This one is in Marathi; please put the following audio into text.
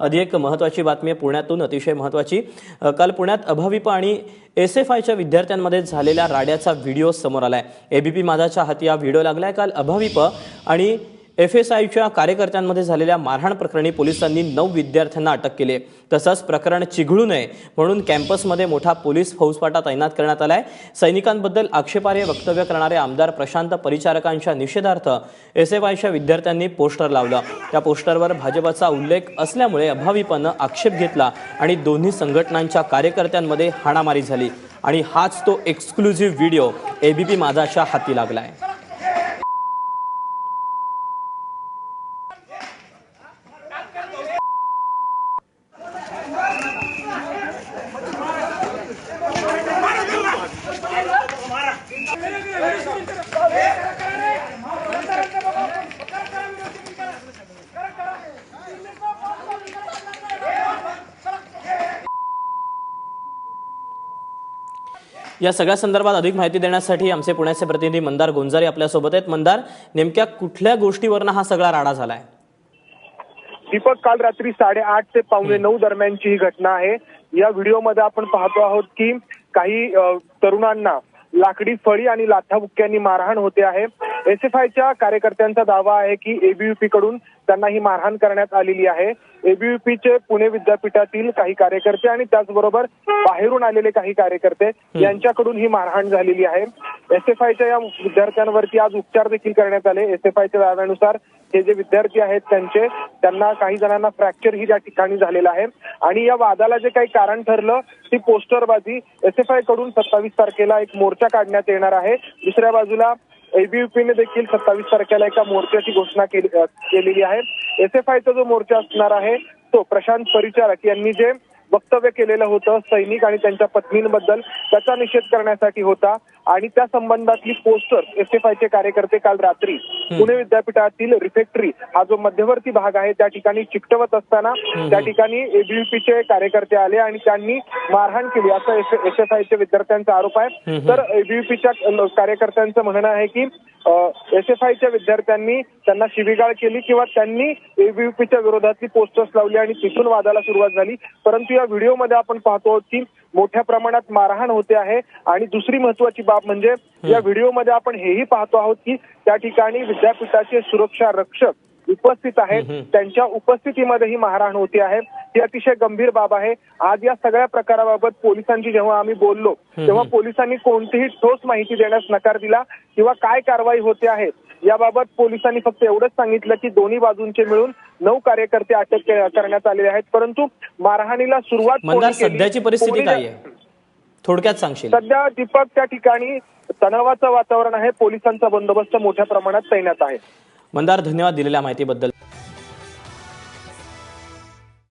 अधिक महत्वाची बातमी आहे पुण्यातून अतिशय महत्वाची काल पुण्यात अभाविप आणि एस एफ आयच्या विद्यार्थ्यांमध्ये झालेल्या राड्याचा व्हिडिओ समोर आलाय. एबीपी माझाच्या हाती हा व्हिडिओ लागलाय. काल अभाविप आणि एफ एस आयच्या कार्यकर्त्यांमध्ये झालेल्या मारहाण प्रकरणी पोलिसांनी नऊ विद्यार्थ्यांना अटक केली आहे. तसंच प्रकरण चिघळू नये म्हणून कॅम्पसमध्ये मोठा पोलीस फौजफाटा तैनात करण्यात आलाय. सैनिकांबद्दल आक्षेपार्ह वक्तव्य करणारे आमदार प्रशांत परिचारकांच्या निषेधार्थ एस एफ आयच्या विद्यार्थ्यांनी पोस्टर लावलं. त्या पोस्टरवर भाजपचा उल्लेख असल्यामुळे अभाविपनं आक्षेप घेतला आणि दोन्ही संघटनांच्या कार्यकर्त्यांमध्ये हाणामारी झाली. आणि हाच तो एक्सक्लुझिव्ह व्हिडिओ एबीपी माझाच्या हाती लागलाय. या सगळ्या संदर्भात अधिक माहिती देण्यासाठी आमचे पुण्याचे प्रतिनिधी मंदार गोंजारी आपल्यासोबत आहेत. मंदार नेमक्या कुठल्या गोष्टीवरनं हा सगळा राडा झालाय? दीपक काल रात्री साडेआठ ते पावणे नऊ दरम्यानची ही घटना आहे. या व्हिडिओमध्ये आपण पाहतो आहोत की काही तरुणांना लाकडी फळी आणि लाथाबुक्क्यांनी मारहाण होते आहे. एस एफ आयच्या कार्यकर्त्यांचा दावा आहे की एबीव्हीपी कडून त्यांना ही मारहाण करण्यात आलेली आहे. एबीव्हीपीचे पुणे विद्यापीठातील काही कार्यकर्ते आणि त्याचबरोबर बाहेरून आलेले काही कार्यकर्ते यांच्याकडून ही मारहाण झालेली आहे. एस एफ आयच्या या विद्यार्थ्यांवरती आज उपचार देखील करण्यात आले. एस एफ आयच्या दाव्यानुसार हे जे विद्यार्थी आहेत त्यांचे त्यांना काही जणांना फ्रॅक्चर ही त्या ठिकाणी झालेला आहे. आणि या वादाला जे काही कारण ठरलं ती पोस्टरबाजी एस एफ आयकडून सत्तावीस तारखेला एक मोर्चा काढण्यात येणार आहे. दुसऱ्या बाजूला एबीयूपीने देखील सत्तावीस तारखेला एका मोर्चाची घोषणा केलेली आहे. एस एफ आयचा जो मोर्चा असणार आहे तो प्रशांत परिचारक यांनी जे वक्तव्य केलेलं होतं सैनिक आणि त्यांच्या पत्नींबद्दल. त्याचा निषेध करण्यासाठी होता. आणि त्या संबंधातली पोस्टर एस एफ आयचे कार्यकर्ते काल रात्री पुणे विद्यापीठातील रिफेक्टरी हा जो मध्यवर्ती भाग आहे त्या ठिकाणी चिकटवत असताना त्या ठिकाणी एबीयूपीचे कार्यकर्ते आले आणि त्यांनी मारहाण केली. असं एस एफ आयच्या विद्यार्थ्यांचा आरोप आहे. तर एबीयूपीच्या कार्यकर्त्यांचं म्हणणं आहे की एस एफ आयच्या विद्यार्थ्यांनी त्यांना शिवीगाळ केली किंवा त्यांनी एबीयूपीच्या विरोधातली पोस्टर्स लावली आणि तिथून वादाला सुरुवात झाली. परंतु या व्हिडिओमध्ये आपण पाहतो आहोत की मोठ्या प्रमाणात मारहाण होते आहे. आणि दुसरी महत्वाची बाब म्हणजे या व्हिडिओमध्ये आपण हेही पाहतो आहोत की त्या ठिकाणी विद्यापीठाचे सुरक्षा रक्षक उपस्थित आहेत. त्यांच्या उपस्थितीमध्ये ही मारहाण होती आहे. ही अतिशय गंभीर बाब आहे. आज या सगळ्या प्रकाराबाबत पोलिसांची जेव्हा आम्ही बोललो तेव्हा पोलिसांनी कोणतीही ठोस माहिती देण्यास नकार दिला किंवा काय कारवाई होते आहे याबाबत पोलिसांनी फक्त एवढंच सांगितलं की दोन्ही बाजूंचे मिळून नऊ कार्यकर्ते अटक करण्यात आलेले आहेत. परंतु मारहाणीला सुरुवात? सध्याची परिस्थिती काय आहे? थोडक्यात सांगशील. सध्या दीपक त्या ठिकाणी तणावाचं वातावरण आहे. पोलिसांचा बंदोबस्त मोठ्या प्रमाणात तैनात आहे. मंदार धन्यवाद दिलेल्या माहितीबद्दल.